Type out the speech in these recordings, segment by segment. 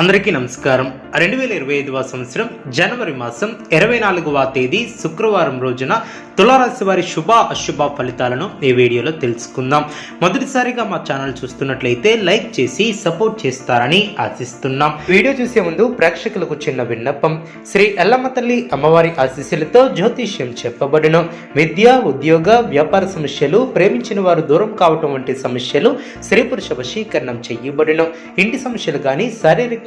అందరికీ నమస్కారం. రెండు వేల ఇరవై ఐదవ సంవత్సరం జనవరి మాసం ఇరవై నాలుగవ తేదీ శుక్రవారం రోజున తులారాశి వారి శుభ అశుభ ఫలితాలను ఈ వీడియోలో తెలుసుకుందాం. మొదటిసారిగా మా ఛానల్ చూస్తున్నట్లయితే లైక్ చేసి సపోర్ట్ చేస్తారని ఆశిస్తున్నాం. వీడియో చూసే ముందు ప్రేక్షకులకు చిన్న విన్నపం. శ్రీ ఎల్లమ్మ తల్లి అమ్మవారి ఆశీస్సులతో జ్యోతిష్యం చెప్పబడును. విద్య ఉద్యోగ వ్యాపార సమస్యలు ప్రేమించిన వారు దూరం కావటం వంటి సమస్యలు స్త్రీ పురుష వశీకరణం చేయబడును. ఇంటి సమస్యలు కానీ శారీరక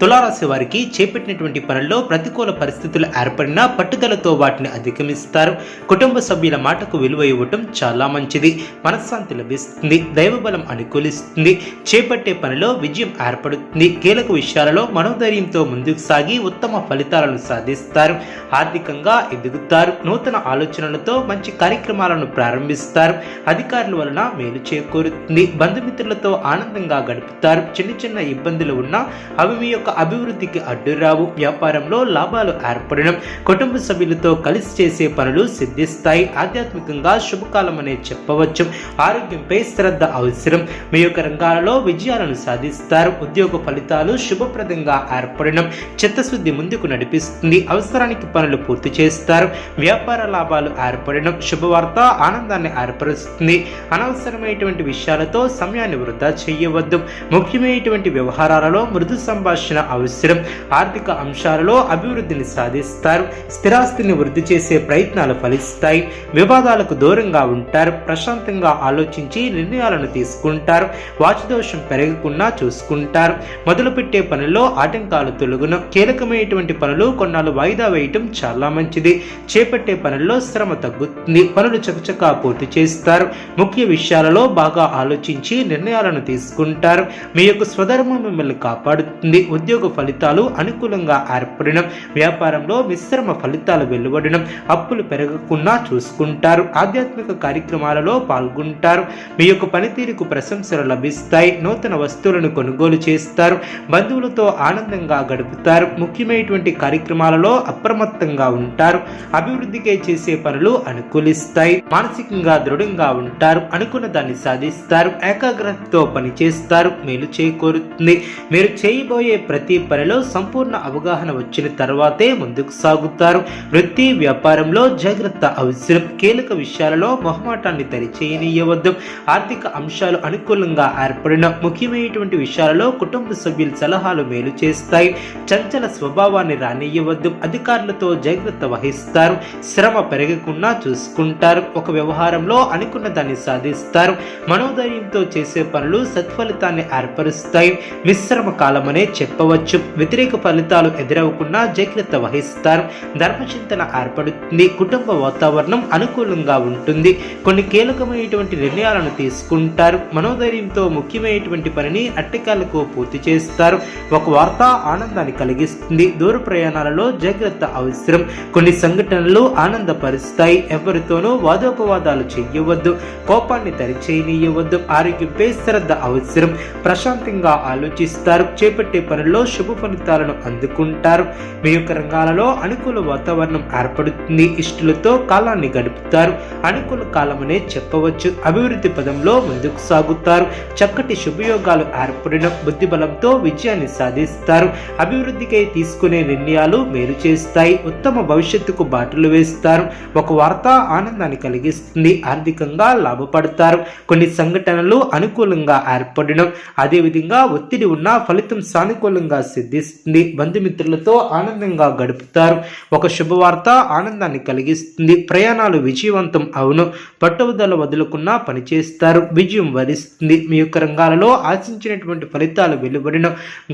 తులారాశి వారికి చేపట్టినటువంటి పనుల్లో ప్రతికూల పరిస్థితులు ఏర్పడినా పట్టుదలతో వాటిని అధిగమిస్తారు. కుటుంబ సభ్యుల మాటకు విలువ ఇవ్వటం చాలా మంచిది. మనశ్శాంతి లభిస్తుంది. దైవబలం అనుకూలిస్తుంది. చేపట్టే పనిలో విజయం ఏర్పడుతుంది. కీలక విషయాలలో మనోధైర్యంతో ముందుకు సాగి ఉత్తమ ఫలితాలను సాధిస్తారు. ఆర్థికంగా ఎదుగుతారు. నూతన ఆలోచనలతో మంచి కార్యక్రమాలను ప్రారంభిస్తారు. అధికారుల వలన మేలు చేకూరుతుంది. బంధుమిత్రులతో ఆనందంగా గడుపుతారు. చిన్న చిన్న ఇబ్బందులు ఉన్నా అవి మీ యొక్క అభివృద్ధికి అడ్డురావు. వ్యాపారంలో లాభాలు ఏర్పడడం కుటుంబ సభ్యులతో కలిసి చేసే పనులు సిద్ధిస్తాయి. ఆధ్యాత్మికంగా శుభకాలం అనే చెప్పవచ్చు. ఆరోగ్యంపై శ్రద్ధ అవసరం. మీ యొక్క రంగాలలో విజయాలను సాధిస్తారు. ఉద్యోగ ఫలితాలు శుభప్రదంగా ఏర్పడడం చిత్తశుద్ధి ముందుకు నడిపిస్తుంది. అవసరానికి పనులు పూర్తి చేస్తారు. వ్యాపార లాభాలు ఏర్పడడం శుభవార్త ఆనందాన్ని ఏర్పరుస్తుంది. అనవసరమైనటువంటి విషయాలతో సమయాన్ని వృధా చేయవద్దు. ముఖ్యమైనటువంటి వ్యవహారాలలో మృదు సంభాషణ అవసరం. ఆర్థిక అంశాలలో అభివృద్ధిని సాధిస్తారు. స్థిరాస్తిని వృద్ధి చేసే ప్రయత్నాలు ఫలిస్తాయి. వివాదాలకు దూరంగా ఉంటారు. ప్రశాంతంగా ఆలోచించి నిర్ణయాలను తీసుకుంటారు. వాచుదోషం పెరగకుండా చూసుకుంటారు. మొదలుపెట్టే పనుల్లో ఆటంకాలు తొలగును. కీలకమైనటువంటి పనులు కొన్నాళ్ళు వాయిదా వేయటం చాలా మంచిది. చేపట్టే పనుల్లో శ్రమ తగ్గుతుంది. పనులు చకచకా పూర్తి చేస్తారు. ముఖ్య విషయాలలో బాగా ఆలోచించి నిర్ణయాలను తీసుకుంటారు. మీ యొక్క స్వధర్మం మిమ్మల్ని కాపాడుతుంది. ఉద్యోగ ఫలితాలు అనుకూలంగా ఏర్పడడం వ్యాపారంలో మిశ్రమ ఫలితాలు వెలువడడం అప్పులు పెరగకుండా చూసుకుంటారు ఆధ్యాత్మిక కార్యక్రమాలలో పాల్గొంటారు మీ యొక్క పనితీరుకు ప్రశంసలు లభిస్తాయి నూతన వస్తువులను కొనుగోలు చేస్తారు బంధువులతో ఆనందంగా గడుపుతారు ముఖ్యమైనటువంటి కార్యక్రమాలలో అప్రమత్తంగా ఉంటారు అభివృద్ధికే చేసే పనులు అనుకూలిస్తాయి మానసికంగా దృఢంగా ఉంటారు అనుకున్న దాన్ని సాధిస్తారు ఏకాగ్రతతో పనిచేస్తారు మేలు చేకూరుతుంది మీరు చేయబోయే ప్రతి పనిలో సంపూర్ణ అవగాహన వచ్చిన తర్వాతే ముందుకు సాగుతారు. వృత్తి వ్యాపారంలో జాగ్రత్త అవసరం. కీలక విషయాలలో మొహమాటాన్ని దరిచేయనీయవద్దు ఆర్థిక అంశాలు అనుకూలంగా ఏర్పడిన ముఖ్యమైనటువంటి విషయాలలో కుటుంబ సభ్యుల సలహాలు మేలు చేస్తాయి. చంచల స్వభావాన్ని రానియవద్దు. అధికారులతో జాగ్రత్త వహిస్తారు. శ్రమ పెరగకుండా చూసుకుంటారు. ఒక వ్యవహారంలో అనుకున్న దాన్ని సాధిస్తారు. మనోధైర్యంతో చేసే పనులు సత్ఫలితాన్ని ఏర్పరుస్తాయి. మిశ్రమ కాలమనే చెప్పవచ్చు. వ్యతిరేక ఫలితాలు ఎదురవకుండా జాగ్రత్త వహిస్తారు. ధర్మచింతన ఏర్పడుతుంది. కుటుంబ వాతావరణం అనుకూలంగా ఉంటుంది. కొన్ని కీలకమైనటువంటి నిర్ణయాలను తీసుకుంటారు. మనోధైర్యంతో ముఖ్యమైనటువంటి పనిని అట్టకాలకు పూర్తి చేస్తారు. ఒక వార్త ఆనందాన్ని కలిగిస్తుంది. దూర ప్రయాణాలలో జాగ్రత్త అవసరం. కొన్ని సంఘటనలు ఆనందపరుస్తాయి. ఎవరితోనూ వాదోపవాదాలు చేయవద్దు. కోపాన్ని దరిచేయనీయవద్దు ఆరోగ్యంపై శ్రద్ధ అవసరం. ప్రశాంతంగా ఆలోచిస్తారు. చేపట్టే పనుల్లో శుభ ఫలితాలను అందుకుంటారు. మీ యొక్క రంగాలలో అనుకూల వాతావరణం ఏర్పడుతుంది. ఇష్టలతో కాలాన్ని గడుపుతారు. అనుకూల కాలమనే చెప్పవచ్చు. అభివృద్ధి పదంలో ముందుకు సాగుతారు. చక్కటి శుభయోగాలు ఏర్పడిన బుద్ధి బలంతో విజయాన్ని సాధిస్తారు. అభివృద్ధికై తీసుకునే నిర్ణయాలు మేలు చేస్తాయి. ఉత్తమ భవిష్యత్తుకు బాటలు వేస్తారు. ఒక వార్త ఆనందాన్ని కలిగిస్తుంది. ఆర్థికంగా లాభపడతారు. కొన్ని సంఘటనలు అనుకూలంగా ఏర్పడడం. అదేవిధంగా ఒత్తిడి ఉన్న ఫలితం సానుకూలంగా సిద్ధిస్తుంది. బంధుమిత్రులతో ఆనందంగా గడుపుతారు. ఒక శుభవార్త ఆనందాన్ని కలిగిస్తుంది. ప్రయాణాలు విజయవంతం అవును. పట్టుదల వదులుకున్నా పనిచేస్తారు. విజయం వరిస్తుంది. మీ యొక్క రంగాలలో ఆశించినటువంటి ఫలితాలు వెలువడిన.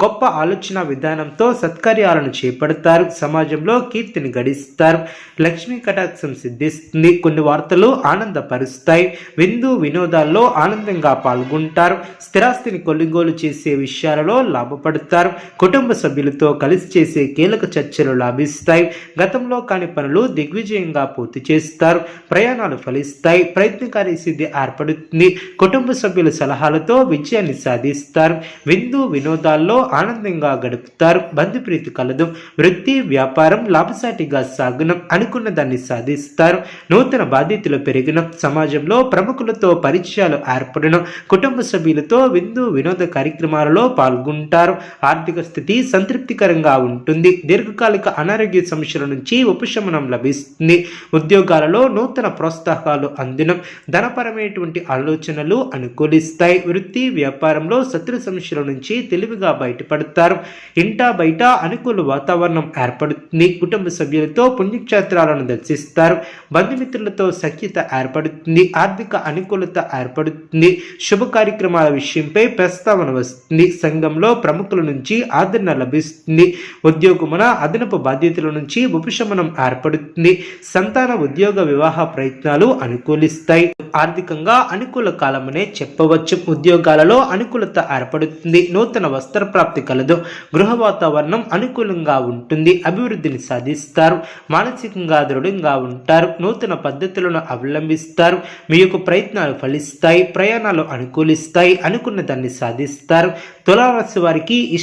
గొప్ప ఆలోచన విధానంతో సత్కార్యాలను చేపడతారు. సమాజంలో కీర్తిని గడిస్తారు. లక్ష్మీ కటాక్షం సిద్ధిస్తుంది. కొన్ని వార్తలు ఆనందపరుస్తాయి. విందు వినోదాల్లో ఆనందంగా పాల్గొంటారు. స్థిరాస్తిని కొనుగోలు చేసే విషయాలలో లాభపడుతుంది ఏర్పడతారు కుటుంబ సభ్యులతో కలిసి చేసే కీలక చర్చలు లాభిస్తాయి. గతంలో కాని పనులు దిగ్విజయంగా పూర్తి చేస్తారు. ప్రయాణాలు ఫలిస్తాయి. ప్రయత్నకారి సిద్ధి ఏర్పడుతుంది. కుటుంబ సభ్యుల సలహాలతో విజయాన్ని సాధిస్తారు. విందు వినోదాల్లో ఆనందంగా గడుపుతారు. బంధుప్రీతి కలదు. వృత్తి వ్యాపారం లాభసాటిగా సాగునం అనుకున్న దాన్ని సాధిస్తారు. నూతన బాధ్యతలు పెరిగిన సమాజంలో ప్రముఖులతో పరిచయాలు ఏర్పడడం కుటుంబ సభ్యులతో విందు వినోద కార్యక్రమాలలో పాల్గొంటారు. ఆర్థిక స్థితి సంతృప్తికరంగా ఉంటుంది. దీర్ఘకాలిక అనారోగ్య సమస్యల నుంచి ఉపశమనం లభిస్తుంది. ఉద్యోగాలలో నూతన ప్రోత్సాహాలు అందినం. ధనపరమైనటువంటి ఆలోచనలు అనుకూలిస్తాయి. వృత్తి వ్యాపారంలో శత్రు సమస్యల నుంచి తెలివిగా బయటపడతారు. ఇంటా బయట అనుకూల వాతావరణం ఏర్పడుతుంది. కుటుంబ సభ్యులతో పుణ్యక్షేత్రాలను దర్శిస్తారు. బంధుమిత్రులతో సఖ్యత ఏర్పడుతుంది. ఆర్థిక అనుకూలత ఏర్పడుతుంది. శుభ కార్యక్రమాల విషయంపై ప్రస్తావన వస్తుంది. సంఘంలో ప్రముఖుల నుంచి ఆదరణ లభిస్తుంది. ఉద్యోగమున అదనపు బాధ్యతల నుంచి ఉపశమనం ఏర్పడుతుంది. సంతాన ఉద్యోగ వివాహ ప్రయత్నాలు అనుకూలిస్తాయి. ఆర్థికంగా అనుకూల కాలమనే చెప్పవచ్చు. ఉద్యోగాలలో అనుకూలత ఏర్పడుతుంది. నూతన వస్త్ర ప్రాప్తి కలదు. గృహ వాతావరణం అనుకూలంగా ఉంటుంది. అభివృద్ధిని సాధిస్తారు. మానసికంగా దృఢంగా ఉంటారు. నూతన పద్ధతులను అవలంబిస్తారు. మీ యొక్క ప్రయత్నాలు ఫలిస్తాయి. ప్రయాణాలు అనుకూలిస్తాయి. అనుకున్న దాన్ని సాధిస్తారు. తులారాశి వారికి